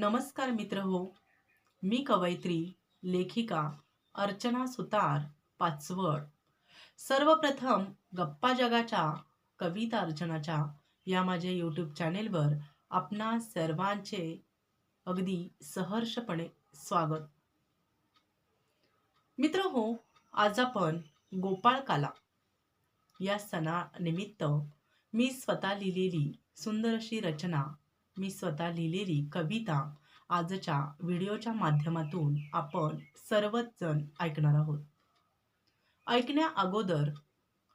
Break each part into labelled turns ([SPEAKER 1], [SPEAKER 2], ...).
[SPEAKER 1] नमस्कार मित्र हो. मी कवयित्री लेखिका अर्चना सुतार पाचवड. सर्वप्रथम गप्पा जगाच्या कविता अर्चनाच्या या माझ्या यूट्यूब चॅनेलवर आपणा सर्वांचे अगदी सहर्षपणे स्वागत. मित्र हो आज आपण गोपाळकाला या सणानिमित्त मी स्वतः लिहिलेली सुंदर अशी रचना मी स्वतः लिहिलेली कविता आजच्या व्हिडिओच्या माध्यमातून आपण सर्वच जण ऐकणार आहोत. ऐकण्या अगोदर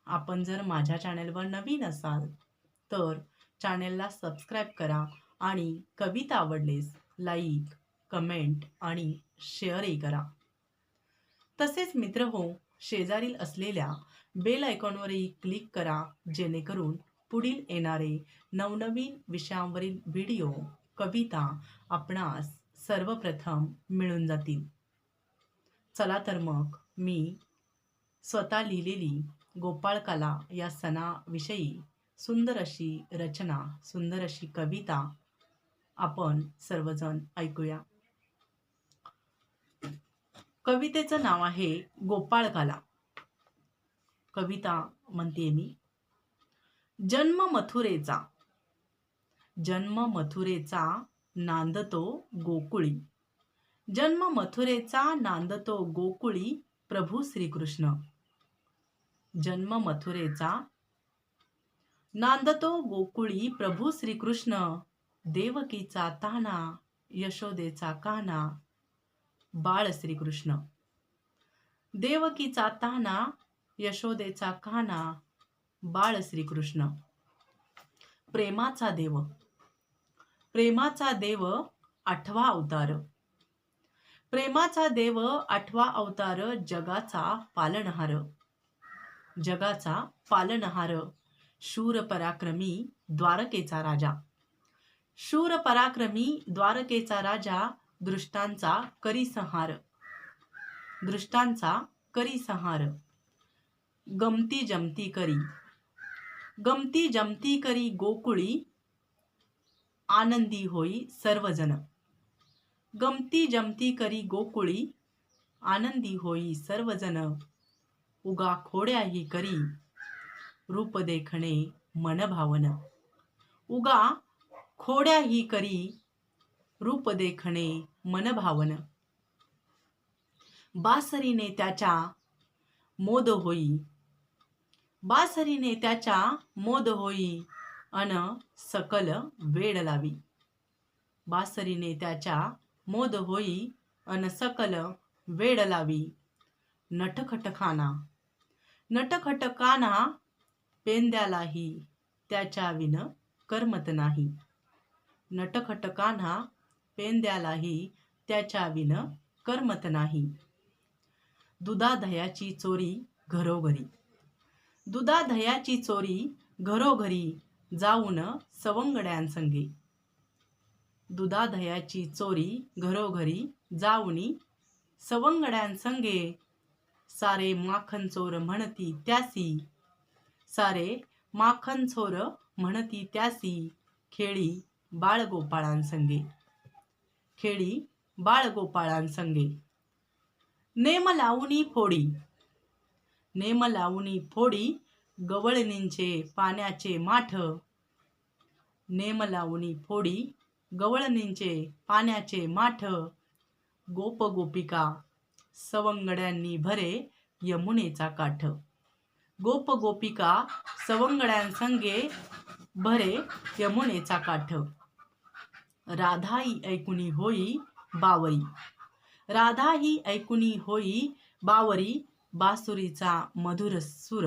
[SPEAKER 1] आपण जर माझ्या चॅनेलवर नवीन असाल तर चॅनेलला सबस्क्राईब करा आणि कविता आवडलेस लाईक कमेंट आणि शेअरही करा. तसेच मित्र हो शेजारील असलेल्या बेल आयकॉनवरही क्लिक करा जेणेकरून पुढील येणारे नवनवीन विषयांवरील व्हिडिओ कविता आपणास सर्वप्रथम मिळून जातील. चला तर मग मी स्वतः लिहिलेली गोपाळकाला या सणाविषयी सुंदर अशी रचना सुंदर अशी कविता आपण सर्वजण ऐकूया. कवितेचं नाव आहे गोपाळकाला कविता म्हणते मी. जन्म मथुरेचा. जन्म मथुरेचा नांदतो गोकुळी. जन्म मथुरेचा नांदतो गोकुळी प्रभू श्रीकृष्ण. जन्म मथुरेचा नांदतो गोकुळी प्रभू श्रीकृष्ण. देवकीचा ताना यशोदेचा काना बाळ श्रीकृष्ण. देवकीचा ताना यशोदेचा काना बाळ श्रीकृष्ण. प्रेमाचा देव. प्रेमाचा देव आठवा अवतार. प्रेमाचा देव आठवा अवतार जगाचा पालनहार. जगाचा पालनहार. शूर पराक्रमी द्वारकेचा राजा. शूर पराक्रमी द्वारकेचा राजा दृष्टांचा करी संहार दृष्टांचा करी संहार गमती जमती करी. गमती जमती करी गोकुळी आनंदी होई सर्वजण. गमती जमती करी गोकुळी आनंदी होई सर्वजण. उगा खोड्याही करी रूप देखणे मन भावन. उगा खोड्याही करी रूप देखणे मन भावन. बासरीने त्याच्या मोद होई बासरीने त्याच्या मोद होई अन सकल वेड लावी. बासरीने त्याच्या मोद होई अन सकल वेड लावी. नटखटखाना. नटखटकाना पेंद्यालाही त्याच्या विन करमत नाही. नटखटकाना पेंद्यालाही त्याच्या विन करमत नाही. दुधादह्याची चोरी घरोघरी. दुधादह्याची चोरी घरोघरी जाऊन सवंगड्यांसंगे. दुधादह्याची चोरी घरोघरी जाऊनी सवंगड्यांसंगे. सारे माखन चोर म्हणती त्यासी. सारे माखन चोर म्हणती त्यासी. खेळी बाळगोपाळांसंगे. खेळी बाळगोपाळांसंगे. नेम लावणी फोडी. नेम लावणी फोडी गवळणींचे पाण्याचे माठ. नेम लावणी फोडी गवळणींचे पाण्याचे माठ. गोप गोपिका सवंगड्यांनी भरे यमुनेचा काठ. गोप गोपिका सवंगड्यांसंगे भरे यमुनेचा काठ. राधाई ऐकुनी होई बावरी. राधा ही ऐकुनी होई बावरी बासुरीचा मधुर सुर.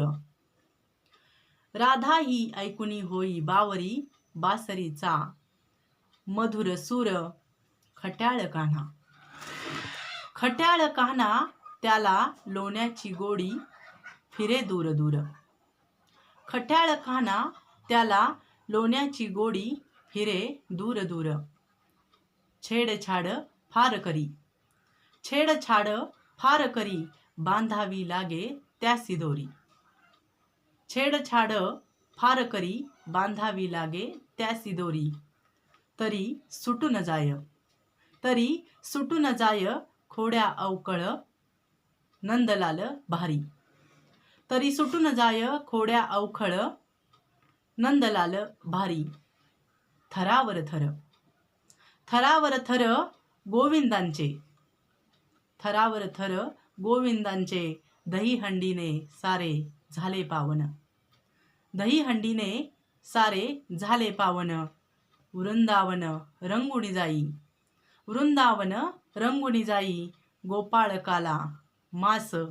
[SPEAKER 1] राधा ही ऐकुनी होई बावरी बासरीचा मधुर सुर. खट्याळ कान्हा. खट्याळ कान्हा त्याला लोण्याची गोडी फिरे दूर दूर. खट्याळ कान्हा त्याला लोण्याची गोडी फिरे दूर दूर. छेडछाड फार करी. छेडछाड फार करी बांधावी लागे त्या सिदोरी छेडछाड फार करी बांधावी लागे त्या सिदोरी तरी सुटून जाय. तरी सुटून जाय खोड्या अवकळ नंदलाल भारी. तरी सुटून जाय खोड्या अवखळ नंदलाल भारी. थरावर थर. थरावर थर गोविंदांचे. थरावर थर गोविंदांचे दहीहंडीने सारे झाले पावन. दहीहंडीने सारे झाले पावन. वृंदावन रंगुणी जाई. वृंदावन रंगुणी जाई गोपाळकाला मास